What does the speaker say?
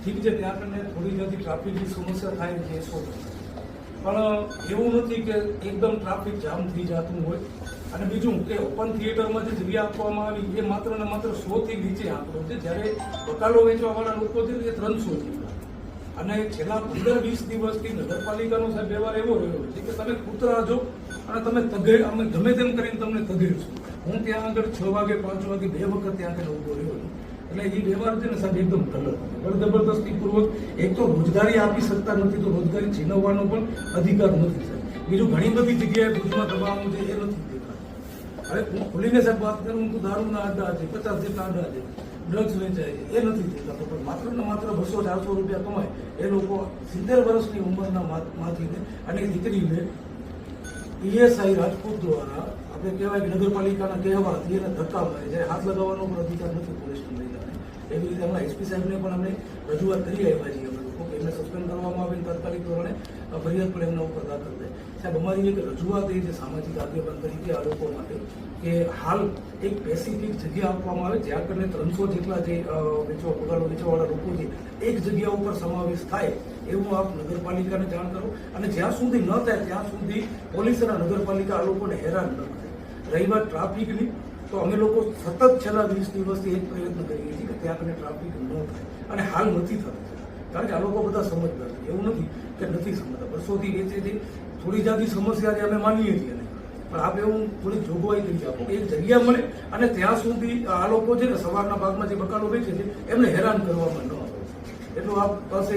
ઠીક છે ત્યાં આપણને થોડી જલ્દી ટ્રાફિકની સમસ્યા થાય છે પણ, એવું નથી કે એકદમ ટ્રાફિક જામ થઈ જતું હોય. અને બીજું કે ઓપન થિયેટરમાં જે જગ્યા આપવામાં આવી, એ માત્ર ને માત્ર સો થી નીચે આંકડો છે. જ્યારે વકાલો વેચવાવાળા લોકો છે, એ ત્રણસો છે અને છેલ્લા પંદર વીસ દિવસથી નગરપાલિકાનો સાહેબ વ્યવહાર એવો રહ્યો છે કે તમે કૂતરા છો અને તમે તગે, અમે ગમે તેમ કરીને તમને તગેડશું હું ત્યાં આગળ છ વાગે, પાંચ વાગે, બે વખત ત્યાં આગળ ઊભો રહ્યો છું. એટલે એ વ્યવહાર છે ને સાહેબ એકદમ ગલત. જબરદસ્તી પૂર્વક એક તો રોજગારી આપી શકતા નથી, તો રોજગારી છીનવવાનો પણ અધિકાર નથી સાહેબ. બીજું ઘણી બધી જગ્યાએ ભુજમાં દબાવવાનું છે એ નથી દેખાતું. હવે હું ખુલીને સાહેબ વાત કરું તો દારૂના આડા છે, પચાસ જેટલા આડા છે, ડ્રગ્સ વેચાય છે, એ નથી દેખાતો. પણ માત્ર ને માત્ર બસો ચારસો રૂપિયા કમાય, એ લોકો સિત્તેર વર્ષની ઉંમરના માથીને અને દીકરીને ઈએસઆઈ રાજપૂત દ્વારા, આપણે કહેવાય કે નગરપાલિકાના કહેવાથી એને ધક્કા મારે જ્યારે હાથ લગાવવાનો પણ અધિકાર નથી એવી રીતે હમણાં એસપી સાહેબને પણ અમે રજૂઆત કરી આવ્યા છીએ. અમે લોકો એમને સસ્પેન્ડ કરવામાં આવે તાત્કાલિક ધોરણે ફરિયાદ પણ એમના ઉપર દાખલ થાય સાહેબ, અમારી એક રજૂઆત એ છે સામાજિક આગેવાન તરીકે આ લોકો માટે કે હાલ એક પેસિફિક જગ્યા આપવામાં આવે, જ્યાં કરીને ત્રણસો જેટલા જે વેચવા, પગારો વેચવાવાળા લોકો છે, એક જગ્યા ઉપર સમાવેશ થાય એવું આપ નગરપાલિકાને જાણ કરો. અને જ્યાં સુધી ન થાય ત્યાં સુધી પોલીસ અને નગરપાલિકા આ લોકોને હેરાન ન કરે. રહી વાત ટ્રાફિકની. તો અમે લોકો સતત છેલ્લા વીસ દિવસથી એક પ્રયત્ન કરીએ છીએ કે ત્યાં કને ટ્રાફિક ન થાય. અને હાલ નથી થતું. કારણ કે આ લોકો બધા સમજદાર છે. એવું નથી કે નથી સમજતા. વર્ષોથી એ છે થોડી જાતની સમસ્યા છે અમે માનીએ છીએ. પણ આપણે હું થોડી જોગવાઈ કરી આપો એક જગ્યા મળે અને ત્યાં સુધી આ લોકો છે ને સવારના ભાગમાં જે બકાલો વેચે છે, એમને હેરાન કરવામાં ન આવે. એટલું આપ પાસે